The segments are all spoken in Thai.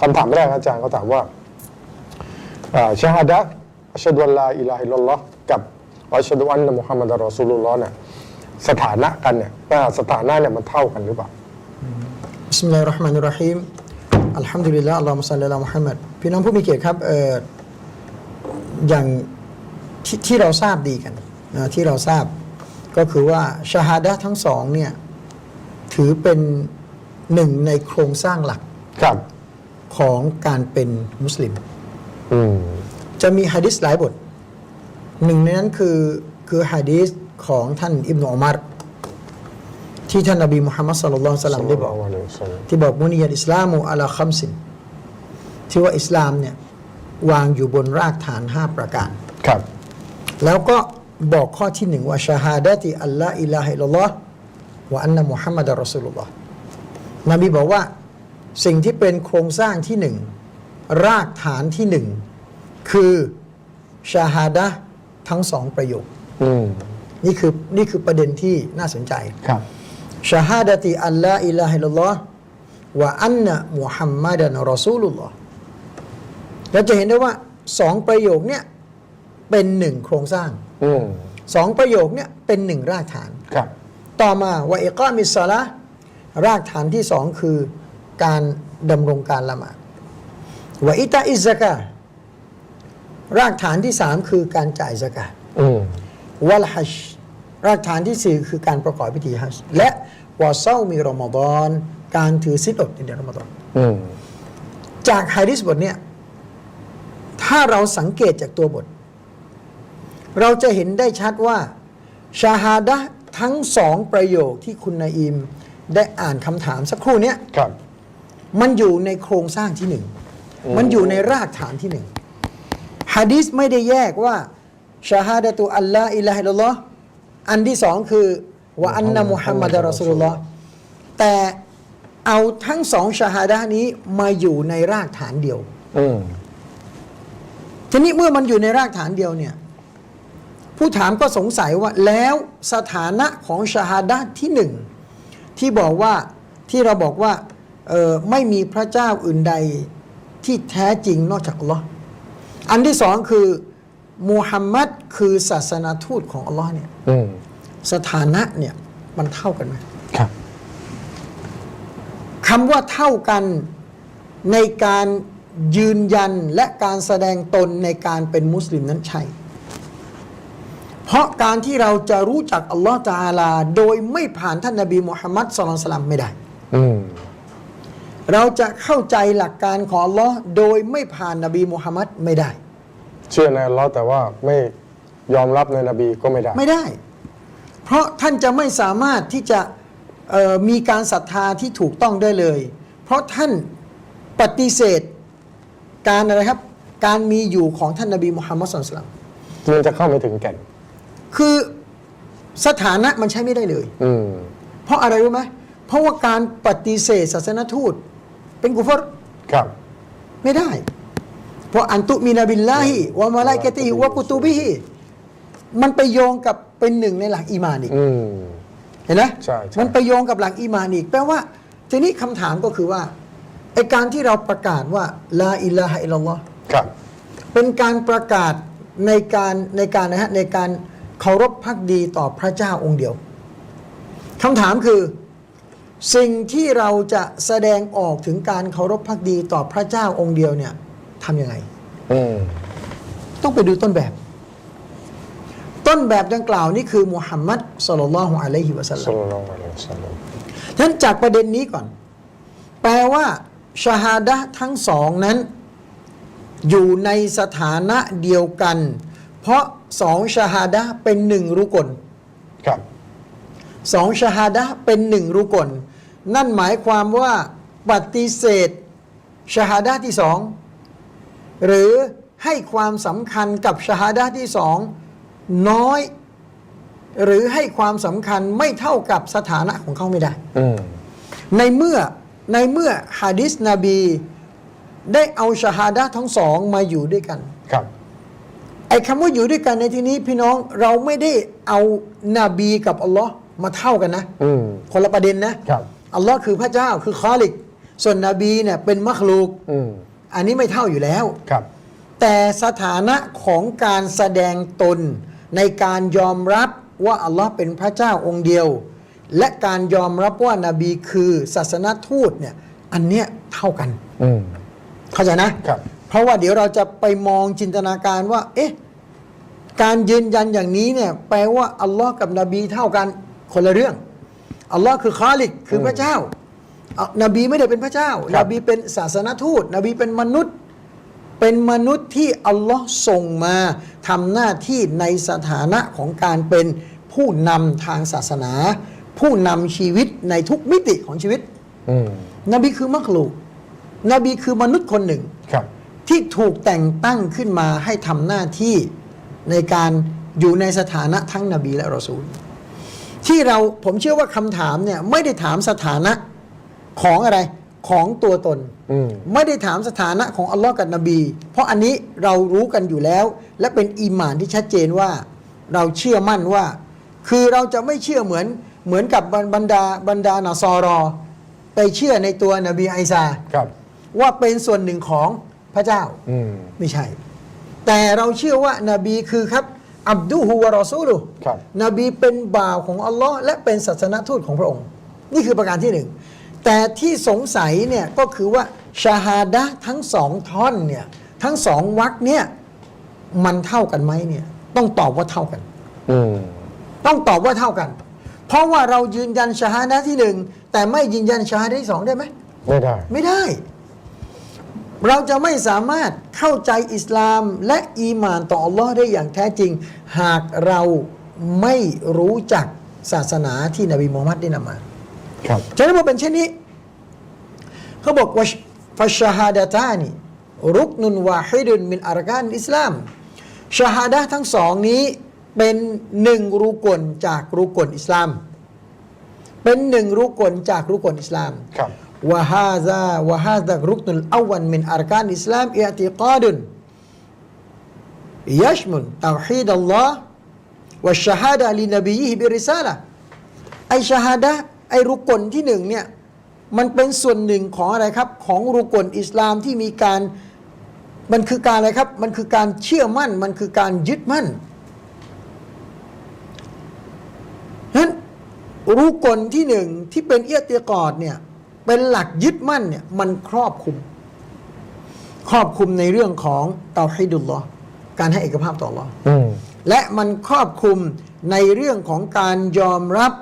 คำถามแรกอาจารย์เขาถามว่าชาฮาดะอัชฮะดุอัลลาอิลาฮิลลัลลอฮ์กับอัชฮะดุอันนะมุฮัมมัดรอซูลุลลอฮ์เนี่ยสถานะกันเนี่ยว่าสถานะเนี่ยมันเท่ากันหรือเปล่าบิสมิลลาฮิรเราะห์มานิรเราะฮีมอัลฮัมดุลิลละอัลลอฮุมะซัลลิลามุฮัมมัดพี่น้องผู้มีเกียรติครับเอ่ออย่างที่ที่เราทราบดีกันนะที่เราทราบก็คือว่าชาฮาดะห์ทั้งสองเนี่ยถือเป็นหนึ่งในโครงสร้างหลักครับ ของการเป็นมุสลิม อืมจะมีฮะดิษหลายบท หนึ่งในนั้นคือคือฮะดิษของท่านอิบนุอุมัรที่ท่านนบีมุฮัมมัดสุลลัลลอฮุอะลัยฮิวะสัลลัมได้บอกศ็ลลัลลอฮุอะลัยฮิวะซัลลัมที่บอกมุนียตอิสลามูอัลาคัมสินที่ว่าอิสลามเนี่ยวางอยู่บนรากฐาน 5 ประการ ครับ แล้วก็บอกข้อที่หนึ่งว่าชาฮาดะติอัลลอฮ์อิลาฮิลลอฮ์วะอันนะมุฮัมมัดรอสูลุลลอฮ์นบีบอกว่า สิ่งที่เป็นโครงสร้างที่หนึ่งรากฐานที่หนึ่งคือชาฮาดะห์ทั้งสองประโยคอืมนี่คือนี่คือประเด็นที่น่าสนใจครับชาฮาดะติอัลลอฮ์อิลาฮิลลอฮ์วะอันนะมุฮัมมัดนรอซูลุลลอฮ์เราจะเห็นได้ว่าสองประโยคเนี่ยเป็นหนึ่งโครงสร้างอืมสองประโยคเนี่ยเป็นหนึ่งรากฐาน ครับ ต่อมาวะอิกามิสซาละห์รากฐานที่สองคือ การดำรงการละหมาดวะอิตาอิซะกาห์รากฐานที่สามคือการจ่ายซะกาห์อืมวัลฮัจญ์รากฐานที่สี่คือการประกอบพิธีฮัจญ์และวาเซามีรอมฎอน การถือศีลอดในเดือนรอมฎอนอืมจากฮะดิษบทเนี้ยถ้าเราสังเกตจากตัวบท เราจะเห็นได้ชัดว่าชาฮาดะห์ทั้งสองประโยคที่คุณนาอิมได้อ่านคำถามสักครู่เนี้ยครับ มันอยู่ในโครงสร้างที่หนึ่ง มันอยู่ในรากฐานที่หนึ่งฮะดิษไม่ได้แยกว่าชาฮาดะตุอัลลอฮ์อิลาฮิลลอฮ์อันที่สองคือวะอันนะมุฮัมมัดรอสูลุลลอฮ์แต่เอาทั้งสองชาฮาดะห์นี้มาอยู่ในรากฐานเดียวอืมทีนี้เมื่อมันอยู่ในรากฐานเดียวเนี่ย ผู้ถามก็สงสัยว่าแล้วสถานะของชาฮาดะห์ที่หนึ่งที่บอกว่าที่เราบอกว่าเออไม่มีพระเจ้าอื่นใดที่แท้จริงนอกจากอัลลอฮ์อันที่สองคือมูฮัมมัดคือศาสนาทูตของอัลลอฮ์เนี่ยอืมสถานะเนี่ยมันเท่ากันไหมครับคำว่าเท่ากันในการยืนยันและการแสดงตนในการเป็นมุสลิมนั้นใช่ เพราะการที่เราจะรู้จักอัลลอฮ์ตะอาลา โดยไม่ผ่านท่านนบีมุฮัมมัดสุลลัลสลัมไม่ได้ อืม เราจะเข้าใจหลักการของอัลลอฮ์โดยไม่ผ่านนบีมุฮัมมัดไม่ได้ เชื่อในอัลลอฮ์แต่ว่าไม่ยอมรับในนบีก็ไม่ได้ ไม่ได้ เพราะท่านจะไม่สามารถที่จะเอ่อมีการศรัทธาที่ถูกต้องได้เลย เพราะท่านปฏิเสธการอะไรครับ การมีอยู่ของท่านนบีมุฮัมมัดสุลลัลสลัมมันจะเข้าไม่ถึงแก่น คือสถานะมันใช้ไม่ได้เลย อืมเพราะอะไรรู้ไหมเพราะว่าการปฏิเสธศาสนทูต เป็นกุฟรครับ ไม่ได้ เพราะอันตุมินาบิลลาฮิวะมาลาอิกะติฮิวะกุตุบิฮิมันไปโยงกับเป็นหนึ่งในหลักอีมานอีกอืม เห็นไหมใช่ใช่ มันไปโยงกับหลักอีมานอีก แปลว่า ทีนี้คำถามก็คือว่าไอการที่เราประกาศว่าลาอิลาฮะอิลลัลลอฮ์ ครับ เป็นการประกาศในการในการนะฮะในการเคารพพักดีต่อพระเจ้าองค์เดียวคำถามคือ สิ่งที่เราจะแสดงออกถึงการเคารพพักดีต่อพระเจ้าองค์เดียวเนี่ยทำยังไงอืมต้องไปดูต้นแบบ ต้นแบบดังกล่าวนี่คือมุฮัมมัดสุลลัลลอฮุอะลัยฮิวะสัลลัสัลมลัลลอฮุอะลัยฮิวะสัลลัมฉะนั้นจากประเด็นนี้ก่อน แปลว่าชาฮาดะห์ทั้งสองนั้น อยู่ในสถานะเดียวกัน เพราะสองชาฮาดะห์เป็นหนึ่งรุกลครับ สองชาฮาดะห์เป็นหนึ่งรุกล นั่นหมายความว่าปฏิเสธชาฮาดะห์ที่สองหรือให้ความสำคัญกับชาฮาดะห์ที่สองน้อย หรือให้ความสำคัญไม่เท่ากับสถานะของเขาไม่ได้อืมในเมื่อในเมื่อฮะดิษนบี ได้เอาชาฮาดะห์ทั้งสองมาอยู่ด้วยกัน ครับไอ้คำว่าอยู่ด้วยกันในที่นี้พี่น้องเราไม่ได้เอานาบีกับอัลลอฮ์มาเท่ากันนะอืมคนละประเด็นนะครับ อัลลอฮ์คือพระเจ้าคือคอลิก ส่วนนบีเนี่ยเป็นมักลูก อืมอันนี้ไม่เท่าอยู่แล้ว ครับ แต่สถานะของการแสดงตนในการยอมรับว่าอัลลอฮ์เป็นพระเจ้าองค์เดียว และการยอมรับว่านาบีคือศาสนทูตเนี่ยอันเนี้ยเท่ากัน อืม เข้าใจนะครับ เพราะว่าเดี๋ยวเราจะไปมองจินตนาการว่า เอ๊ะ การยืนยันอย่างนี้เนี่ยแปลว่าอัลลอฮ์กับนบีเท่ากันคนละเรื่อง อัลลอฮ์คือคาลิกคือพระเจ้าอะนบีไม่ได้เป็นพระเจ้า ครันบบีเป็นศาสนทูต นบีเป็นมนุษย์ เป็นมนุษย์ที่อัลลอฮ์ส่งมาทำหน้าที่ในสถานะของการเป็นผู้นำทางศาสนา ผู้นำชีวิตในทุกมิติของชีวิต อืมนบีคือมักลูกนบีคือมนุษย์คนหนึ่ง ครับ ที่ถูกแต่งตั้งขึ้นมาให้ทำหน้าที่ในการอยู่ในสถานะทั้งนบีและรอซูล ที่เราผมเชื่อว่าคำถามเนี่ยไม่ได้ถามสถานะของอะไรของตัวตน อืม ไม่ได้ถามสถานะของอัลลอฮ์กับนบี เพราะอันนี้เรารู้กันอยู่แล้ว และเป็นอีหมานที่ชัดเจนว่า เราเชื่อมั่นว่า คือเราจะไม่เชื่อเหมือนเหมือนกับบรรดาบรรดานาซอรอ ไปเชื่อในตัวนบีไอซา ครับ ว่าเป็นส่วนหนึ่งของพระเจ้าอืม ไม่ใช่ แต่เราเชื่อว่านาบีคือครับ อับดุฮูวะรอซูลุครับ นบีเป็นบ่าวของอัลลอฮ์และเป็นศาสนทูตของพระองค์ นี่คือประการที่หนึ่ง แต่ที่สงสัยเนี่ยก็คือว่าชาฮาดะห์ทั้งสองท่อนเนี่ยทั้งสองวรรคเนี่ยมันเท่ากันไหมเนี่ยต้องตอบว่าเท่ากัน อืม ต้องตอบว่าเท่ากัน เพราะว่าเรายืนยันชาฮาดะห์ที่หนึ่งแต่ไม่ยืนยันชาฮาดะห์ที่สองได้ไหม ไม่ได้ ไม่ได้ เราจะไม่สามารถเข้าใจอิสลามและอีหมานต่ออัลลอฮ์ได้อย่างแท้จริง หากเราไม่รู้จักศาสนาที่นบีมูฮัมมัดได้นำมา ครับฉะนั้นพอเป็นเช่นนี้ เขาบอกว่าฟัชฮาดะตานีรุกนุนวาฮิดุนมินอารกานอิสลามชาฮาดะห์ทั้งสองนี้เป็นหนึ่งรุกลจากรุกลอิสลาม เป็นหนึ่งรุกลจากรุกลอิสลามครับ วะฮาซาวะฮาซากรุกนุลอวันมินอารกานอิสลามอิอติกาดุนยัชมุนตาวฮีดัลลอฮ์วะชาฮาดะลินบียิบิริซาละไอชาฮาดะไอรุกลที่หนึ่งเนี่ยมันเป็นส่วนหนึ่งของอะไรครับ ของรุกลอิสลามที่มีการมันคือการอะไรครับ มันคือการเชื่อมั่น มันคือการยึดมั่นนั้นรุกลที่หนึ่งที่เป็นเอียติกอดเนี่ย เป็นหลักยึดมั่นเนี่ยมันครอบคลุม ครอบคลุมในเรื่องของเตาฮิดุลลอฮ์การให้เอกภาพต่ออัลลอฮ์อืมและมันครอบคลุมในเรื่องของการยอมรับ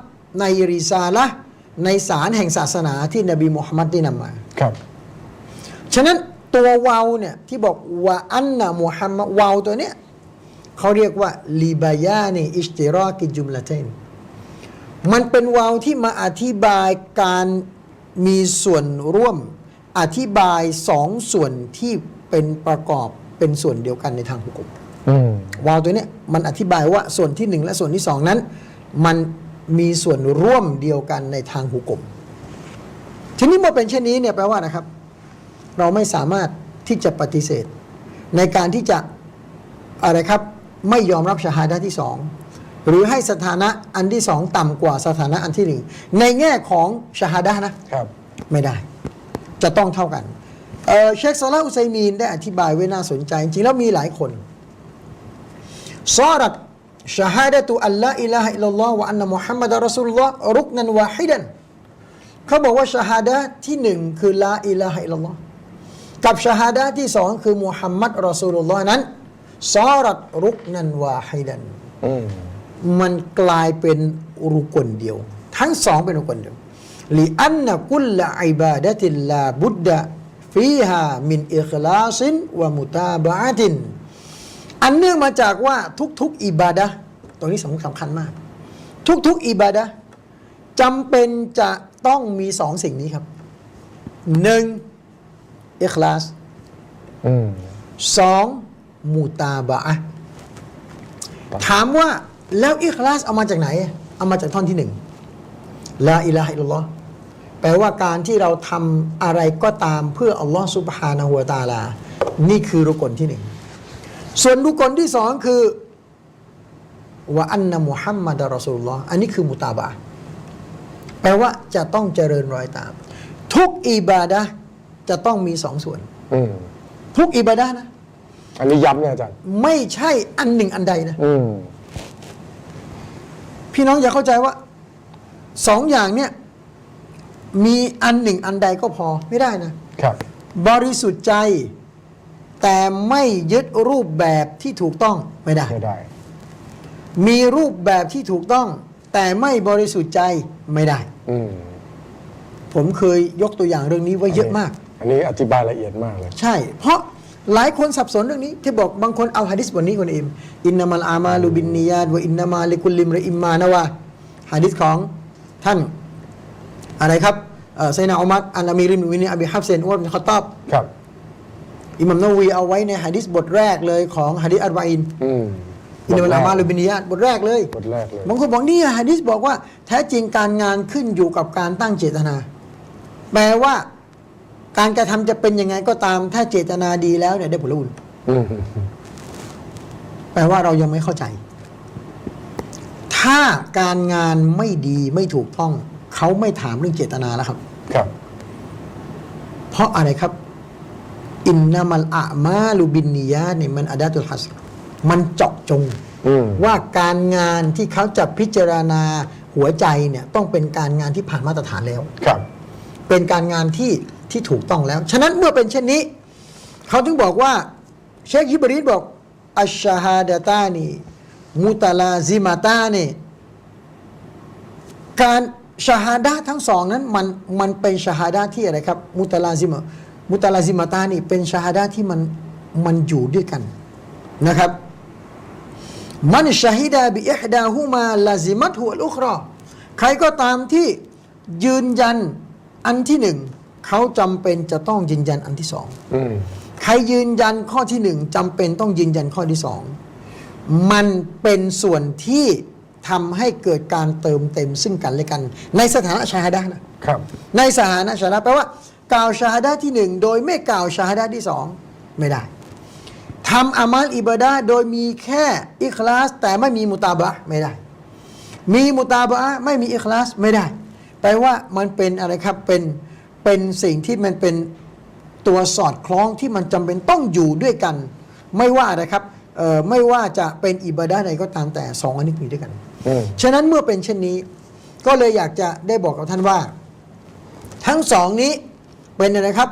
ในริซาละห์ในสารแห่งศาสนาที่นบีมุฮัมมัดได้นำมาครับ ฉะนั้นตัววาวเนี่ยที่บอกว่าอันนะมุฮัมมัดวาวตัวเนี้ยเขาเรียกว่าลีบายานีอิสติรอกิจุมละเทนมันเป็นวาวที่มาอธิบายการ มีส่วนร่วมอธิบายสองส่วนที่เป็นประกอบเป็นส่วนเดียวกันในทางฮุกมอืมวาล์วตัวเนี้ยมันอธิบายว่าส่วนที่หนึ่งและส่วนที่สองนั้น มันมีส่วนร่วมเดียวกันในทางหุกมทีนี้เมื่อเป็นเช่นนี้เนี่ยแปลว่านะครับ เราไม่สามารถที่จะปฏิเสธ ในการที่จะอะไรครับไม่ยอมรับชาฮาดะห์ที่สอง หรือให้สถานะอันที่สองต่ำกว่าสถานะอันที่หนึ่งในแง่ของชาฮาดะห์นะครับ ไม่ได้ จะต้องเท่ากันเอ่อเชคซาลาห์อุซัยมีนได้อธิบายไว้น่าสนใจ จริงๆแล้วมีหลายคนซารัตชาฮาดะตุอัลลอฮ์อิลาฮะอิลลัลลอฮ์วะอันนะมุฮัมมัดรอสูลุลลอฮ์รุกนันวาฮิดันเขาบอกว่าชาฮาดะที่หนึ่งคือลาอิลาฮะอิลลัลลอฮ์กับชาฮาดะที่สองคือมุฮัมมัดรอสูลุลลอฮ์นั้นซารัตรุกนันวาฮิดันอื มมันกลายเป็นรุกลเดียว ทั้งสองเป็นรุกลเดียวลิอันนะกุลละอิบาดะติลลาบุดดะฟีฮามินอิคลาซินวะมุตาบะอาติน อันเนื่องมาจากว่าทุกๆอิบาดะห์ตรงนี้สำสำคัญมาก ทุกๆอิบาดะห์จำเป็นจะต้องมีสองสิ่งนี้ครับหนึ่งอิคลาสอืมสองมุตาบะอะห์ถามว่า แล้วอิคลาสเอามาจากไหน เอามาจากท่อนที่หนึ่งลาอิลาฮะอิลลัลลอฮ์แปลว่าการที่เราทำอะไรก็ตามเพื่ออัลลอฮ์ซุบฮานะฮูวะตะอาลา นี่คือรุกลที่หนึ่ง ส่วนรุกลที่สองคือว่าอันนะมุฮัมมัดรอสูลุลลอฮ์อันนี้คือมุตาบะห์แปลว่าจะต้องเจริญรอยตาม ทุกอิบาดะห์จะต้องมีสองส่วนอืมทุกอิบาดะห์นะ อันนี้ย้ำเนี่ยอาจารย์ ไม่ใช่อันหนึ่งอันใดนะอืม พี่น้องอย่าเข้าใจว่าสองอย่างเนี่ยมีอันหนึ่งอันใดก็พอไม่ได้นะครับ บริสุทธิ์ใจ แต่ไม่ยึดรูปแบบที่ถูกต้องไม่ได้ ไม่ได้ มีรูปแบบที่ถูกต้อง แต่ไม่บริสุทธิ์ใจไม่ได้ อืมผมเคยยกตัวอย่างเรื่องนี้ไว้เยอะมาก อันนี้อธิบายละเอียดมากเลย ใช่ เพราะ หลายคนสับสนเรื่องนี้ ที่บอกบางคนเอาฮะดิษบทนี้คนอิมอินนามัลอามาลูบินนียาตวะอินนามาลิกุลลิมรอิมมานาวะฮะดิษของท่านอะไรครับเอ่อไซนาอุมัรอันอามีริมวินีอบีฮับเซนอุมรบินขอตอบครับอิหมัมนาวีเอาไว้ในฮะดิษบทแรกเลยของฮะดิษอัลบาอินอืมอินนามัลอามาลูบินนียาตบทแรกเลยบทแรกเลยบางคนบอกนี่ฮะดิษบอกว่าแท้จริงการงานขึ้นอยู่กับการตั้งเจตนา แปลว่า การกระทำจะเป็นยังไงก็ตาม ถ้าเจตนาดีแล้วเนี่ยได้ผลบุญอืมแปลว่าเรายังไม่เข้าใจ ถ้าการงานไม่ดีไม่ถูกต้อง เขาไม่ถามเรื่องเจตนาแล้วครับ ครับ เพราะอะไรครับ อินนามัลอะมาลูบินนียาเนี่ยมันอาดาตุลฮัสรมันเจาะจงอืมว่าการงานที่เขาจะพิจารณาหัวใจเนี่ย ต้องเป็นการงานที่ผ่านมาตรฐานแล้ว ครับ เป็นการงานที่ ที่ถูกต้องแล้ว ฉะนั้นเมื่อเป็นเช่นนี้ เขาถึงบอกว่า เชคฮิบรีดบอก อัชฮาดะตานีมุตาลาซิมาตานีการชาฮาดะห์ทั้งสองนั้นมันมันเป็นชาฮาดะห์ที่อะไรครับมุตาลาซิมามุตาลาซิมาตานี่เป็นชาฮาดะห์ที่มันมันอยู่ด้วยกันนะครับมันชาฮิดาบิอิฮดาฮูมาลาซิมัตฮุอัลอุครอใครก็ตามที่ยืนยันอันที่หนึ่ง เขาจำเป็นจะต้องยืนยันอันที่สองอืมใครยืนยันข้อที่หนึ่งจำเป็นต้องยืนยันข้อที่สองมันเป็นส่วนที่ทำให้เกิดการเติมเต็มซึ่งกันและกัน ในสถานะชาฮาดะห์นะครับในสถานะชาฮาดะห์แปลว่า กล่าวชาฮาดะห์ที่หนึ่งโดยไม่กล่าวชาฮาดะห์ที่สองไม่ได้ทำอามัลอิบาดะห์โดยมีแค่อิคลาส แต่ไม่มีมุตาบะห์ไม่ได้ มีมุตาบะห์ไม่มีอิคลาสไม่ได้ แปลว่ามันเป็นอะไรครับเป็น เป็นสิ่งที่มันเป็นตัวสอดคล้องที่มันจำเป็นต้องอยู่ด้วยกัน ไม่ว่าอะไรครับเอ่อไม่ว่าจะเป็นอิบาดะห์ใดก็ตามแต่สองอันนี้มีด้วยกันอืมฉะนั้นเมื่อเป็นเช่นนี้ ก็เลยอยากจะได้บอกกับท่านว่า ทั้งสองนี้เป็นอะไรครับ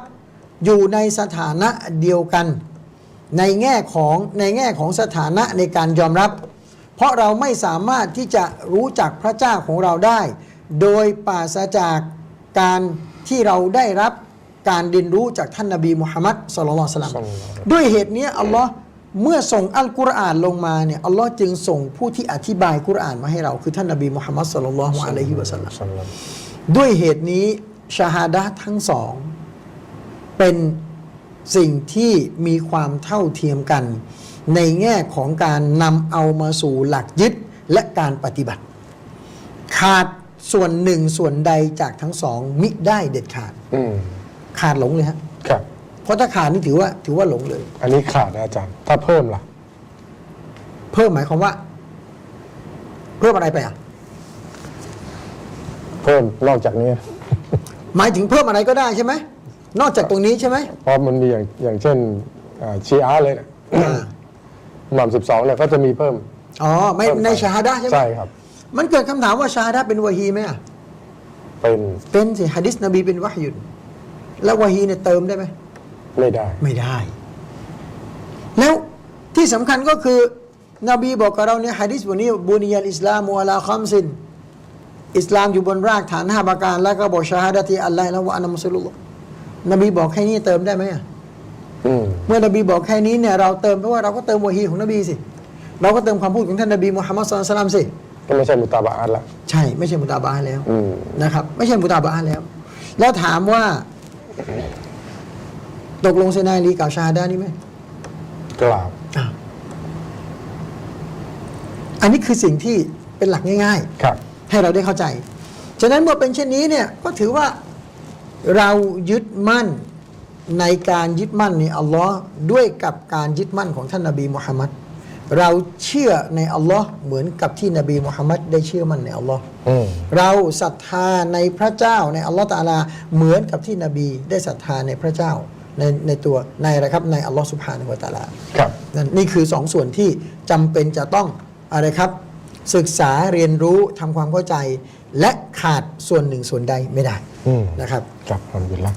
อยู่ในสถานะเดียวกัน ในแง่ของในแง่ของสถานะในการยอมรับ เพราะเราไม่สามารถที่จะรู้จักพระเจ้าของเราได้ โดยปราศจากการ ที่เราได้รับการเรียนรู้จากท่านนบีมุฮัมมัดสุลลัลลอฮุอะลัยฮิวะสัลลัมศ็อลลัลลอฮุอะลัยฮิวะซัลลัมด้วยเหตุนี้อัลลอฮ์เมื่อส่งอัลกุรอานลงมาเนี่ยอัลลอฮ์จึงส่งผู้ที่อธิบายกุรอานมาให้เราคือท่านนบีมุฮัมมัดสุลลัลลอฮุอะลัยฮิวะสัลลัมสัลลัมด้วยเหตุนี้ชาฮาดะห์ทั้งสอง เป็นสิ่งที่มีความเท่าเทียมกัน ในแง่ของการนำเอามาสู่หลักยึดและการปฏิบัติ ขาด ส่วนหนึ่งส่วนใดจากทั้งสองมิได้เด็ดขาด อืมขาดหลงเลยฮะครับ เพราะถ้าขาดนี่ถือว่าถือว่าหลงเลย อันนี้ขาดนะอาจารย์ ถ้าเพิ่มล่ะ เพิ่มหมายความว่า เพิ่มอะไรไปอะ เพิ่มนอกจากนี้ หมายถึงเพิ่มอะไรก็ได้ใช่ไหมนอกจากตรงนี้ใช่ไหมเพราะมันมีอย่างอย่างเช่นอ่าชีอาร์เลยนะอ่าหม่อมสิบสองเนี่ยก็จะมีเพิ่ม อ๋อไม่เพิ่มไปในชาฮาดะห์ใช่ไหมใช่ครับ มันเกิดคำถามว่าชาฮาดะห์เป็นวะฮีไหมอะเป็นเป็นสิฮะดิษนบีเป็นวะฮยุนแล้ววะฮีเนี่ยเติมได้ไหม ไม่ได้ ไม่ได้ แล้วที่สำคัญก็คือ นบีบอกกับเราในฮะดิษวันนี้บุนียัลอิสลามุอะลาคัมซิน อิสลามอยู่บนรากฐานห้าประการ แล้วก็บอกชาฮาดะที่อัลลอฮ์และวะอันนัมุสลิลนบีบอกแค่นี้เติมได้ไหมอะอืมเมื่อนบีบอกแค่นี้เนี่ยเราเติมเพราะว่าเราก็เติมวะฮีของนบีสิ เราก็เติมคำพูดของท่านนบีมุฮัมมัดสุลลัลลอฮุอะลัยฮิวะซัลลัมสิ ก็ไม่ใช่มุตาบะอันละ ใช่ไม่ใช่มุตาบะห์แล้วอืม นะครับ ไม่ใช่มุตาบะห์แล้ว แล้วถามว่า ตกลงเซนายลีกล่าวชาฮาดานี่ไหมกล่าวอ้าวอันนี้คือสิ่งที่เป็นหลักง่ายครับๆให้เราได้เข้าใจ ฉะนั้นเมื่อเป็นเช่นนี้เนี่ยก็ถือว่าเรายึดมั่นในการยึดมั่นในอัลลอฮ์ด้วยกับการยึดมั่นของท่านนบีมุฮัมมัด เราเชื่อในอัลลอฮ์เหมือนกับที่นบีมุฮัมมัดได้เชื่อมั่นในอัลลอฮ์อืมเราศรัทธาในพระเจ้าในอัลลอฮ์ตะอาลาเหมือนกับที่นบีได้ศรัทธาในพระเจ้าในในตัวในอะไรครับในอัลลอฮ์สุบฮานะฮูวะตะอาลาครับนั่นนี่คือสองส่วนที่จำเป็นจะต้องอะไรครับ ศึกษาเรียนรู้ทำความเข้าใจ และขาดส่วนหนึ่งส่วนใดไม่ได้อืมนะครับ ครับอัลฮัมดุลิลละ